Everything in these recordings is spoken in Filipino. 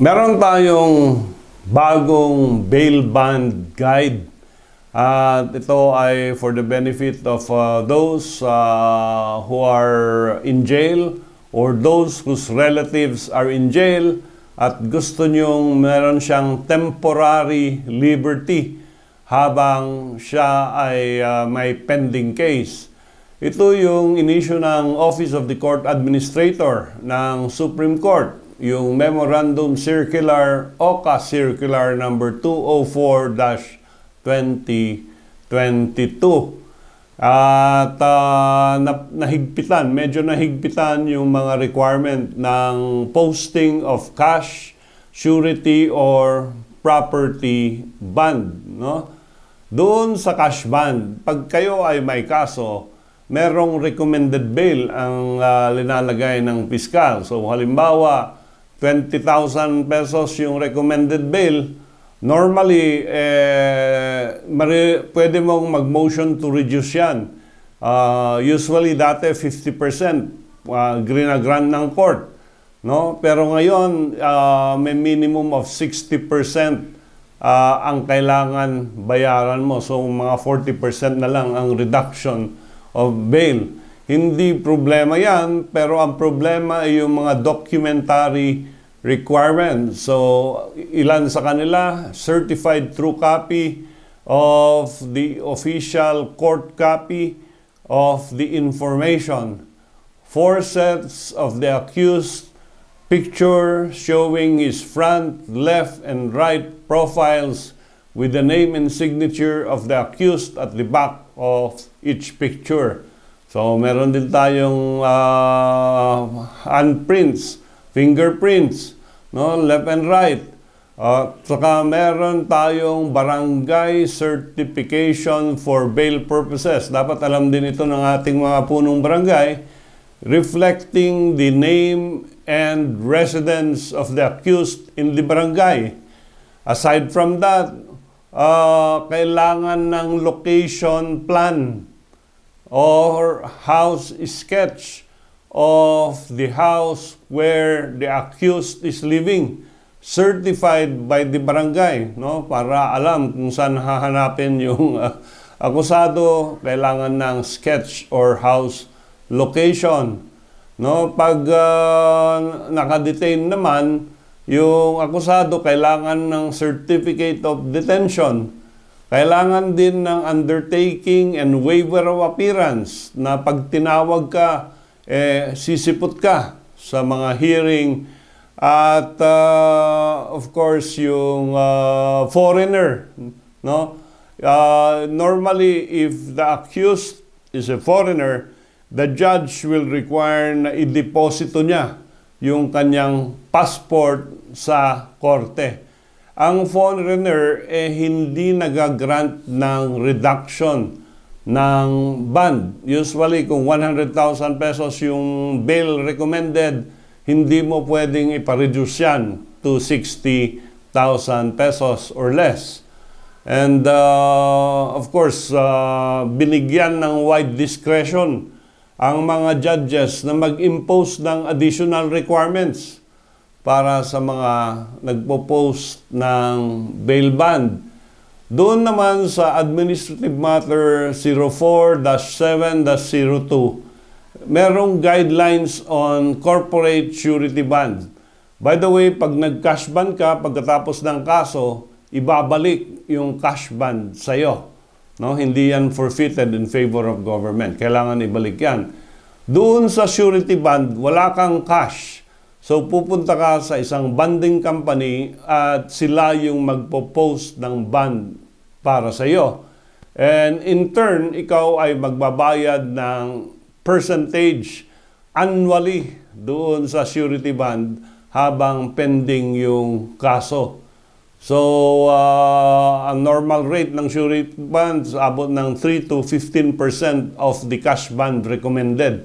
Meron tayong bagong bail bond guide. At ito ay for the benefit of uh, those uh, who are in jail or those whose relatives are in jail at gusto nyong meron siyang temporary liberty habang siya ay uh, may pending case. Ito yung inisyu ng Office of the Court Administrator ng Supreme Court, yung Memorandum Circular OCA Circular number 204-2022. At ah, na- nahigpitan, medyo nahigpitan yung mga requirement ng posting of cash, surety, or property bond. No? Doon sa cash bond, pag kayo ay may kaso, merong recommended bail ang ah, linalagay ng piskal. So halimbawa, 20,000 pesos yung recommended bail. Normally, eh, mari, pwede mong mag-motion to reduce yan. Ah, usually, dati 50% uh, grant ng court. No? Pero ngayon, ah, may minimum of 60% ah, ang kailangan bayaran mo. So, mga 40% na lang ang reduction of bail. Hindi problema yan, pero ang problema ay yung mga documentary requirements. So, ilan sa kanila, certified true copy of the official court copy of the information. Four sets of the accused picture showing his front, left, and right profiles with the name and signature of the accused at the back of each picture. So, meron din tayong uh, handprints, fingerprints, no, left and right. At saka meron tayong barangay certification for bail purposes. Dapat alam din ito ng ating mga punong barangay reflecting the name and residence of the accused in the barangay. Aside from that, uh, kailangan ng location plan or house sketch of the house where the accused is living certified by the barangay no? Para alam kung saan hahanapin yung uh, akusado kailangan ng sketch or house location no? Pag uh, nakadetain naman yung akusado kailangan ng certificate of detention kailangan din ng undertaking and waiver of appearance na pag tinawag ka, eh, sisipot ka sa mga hearing. At uh, of course, yung uh, foreigner. No? Uh, normally, if the accused is a foreigner, the judge will require na i-deposito niya yung kanyang passport sa korte ang foreigner eh hindi nagagrant ng reduction ng bond. Usually kung 100,000 pesos yung bail recommended, hindi mo pwedeng ipareduce yan to 60,000 pesos or less. And uh, of course, uh, binigyan ng wide discretion ang mga judges na mag-impose ng additional requirements para sa mga nagpo-post ng bail bond. Doon naman sa Administrative Matter 04-7-02, merong guidelines on corporate surety bond. By the way, pag nag-cash bond ka, pagkatapos ng kaso, ibabalik yung cash bond sa'yo. No? Hindi yan forfeited in favor of government. Kailangan ibalik yan. Doon sa surety bond, wala kang cash. So pupunta ka sa isang bonding company at sila yung magpo-post ng bond para sa iyo. And in turn, ikaw ay magbabayad ng percentage annually doon sa surety bond habang pending yung kaso. So, uh, ang normal rate ng surety bonds abot ng 3 to 15% of the cash bond recommended.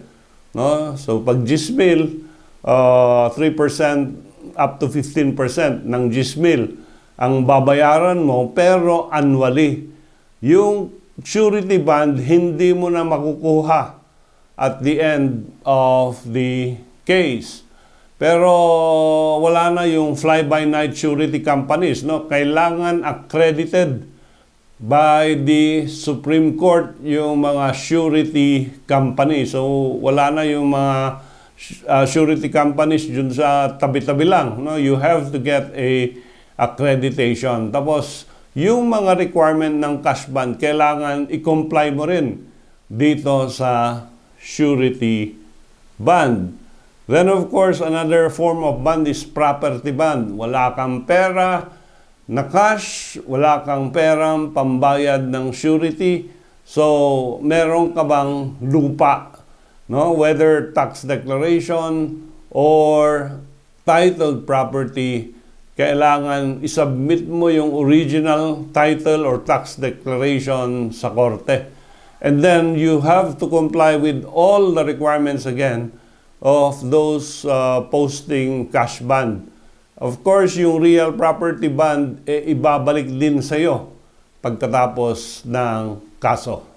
No? So, pag GISMIL, uh, 3% up to 15% ng GISMIL ang babayaran mo pero annually. Yung surety bond hindi mo na makukuha at the end of the case. Pero wala na yung fly-by-night surety companies, no? Kailangan accredited by the Supreme Court yung mga surety companies. So wala na yung mga uh, surety companies dun sa tabi-tabi lang, no? You have to get a accreditation. Tapos yung mga requirement ng cash bond, kailangan i-comply mo rin dito sa surety bond. Then of course, another form of bond is property bond. Wala kang pera na cash, wala kang perang pambayad ng surety. So, meron ka bang lupa, no? Whether tax declaration or titled property, kailangan isubmit mo yung original title or tax declaration sa korte. And then you have to comply with all the requirements again of those uh, posting cash bond. Of course, yung real property bond, eh, ibabalik din sa'yo pagkatapos ng kaso.